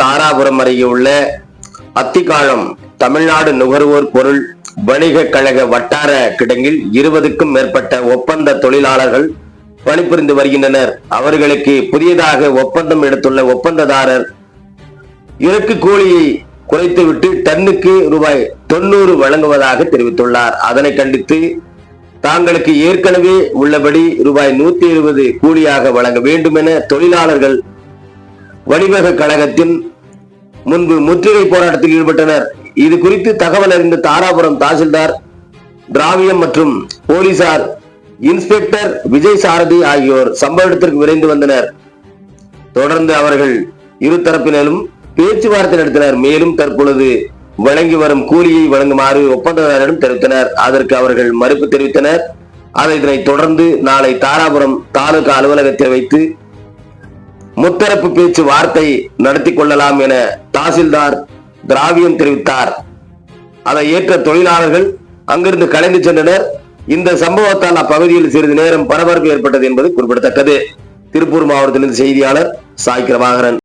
தாராபுரம் அருகே உள்ள அத்திக்காலம் தமிழ்நாடு நுகர்வோர் பொருள் வணிக கழக வட்டார கிடங்கில் இருபதுக்கும் மேற்பட்ட ஒப்பந்த தொழிலாளர்கள் பணிபுரிந்து வருகின்றனர். அவர்களுக்கு புதியதாக ஒப்பந்தம் எடுத்துள்ள ஒப்பந்ததாரர் இறக்கு கூலியை குறைத்துவிட்டு டன்னுக்கு ரூபாய் தொண்ணூறு வழங்குவதாக தெரிவித்துள்ளார். அதனை கண்டித்து தாங்களுக்கு ஏற்கனவே உள்ளபடி ரூபாய் நூத்தி இருபது கூலியாக வழங்க வேண்டும் என தொழிலாளர்கள் வணிக கழகத்தின் முன்பு முற்றுகை போராட்டத்தில் ஈடுபட்டனர். இது குறித்து தகவல் அறிந்த தாராபுரம் தாசில்தார் திராவியம் மற்றும் போலீசார் இன்ஸ்பெக்டர் விஜய் சாரதி ஆகியோர் சம்பவ இடத்திற்கு விரைந்து வந்தனர். தொடர்ந்து அவர்கள் இரு தரப்பினரும் பேச்சுவார்த்தை நடத்தினர். மேலும் தற்பொழுது வழங்கி வரும் கூலியை வழங்குமாறு ஒப்பந்ததாரரிடம் தெரிவித்தனர். அதற்கு அவர்கள் மறுப்பு தெரிவித்தனர். அதை இதனை தொடர்ந்து நாளை தாராபுரம் தாலுகா அலுவலகத்தில் வைத்து முத்தரப்பு பேச்சு வார்த்தை நடத்தி கொள்ளலாம் என தாசில்தார் திராவியம் தெரிவித்தார். அதை ஏற்ற தொழிலாளர்கள் அங்கிருந்து கலைந்து சென்றனர். இந்த சம்பவத்தால் அப்பகுதியில் சிறிது நேரம் பரபரப்பு ஏற்பட்டது என்பது குறிப்பிடத்தக்கது. திருப்பூர் மாவட்டத்திலிருந்து செய்தியாளர் சாய் கிரபாகரன்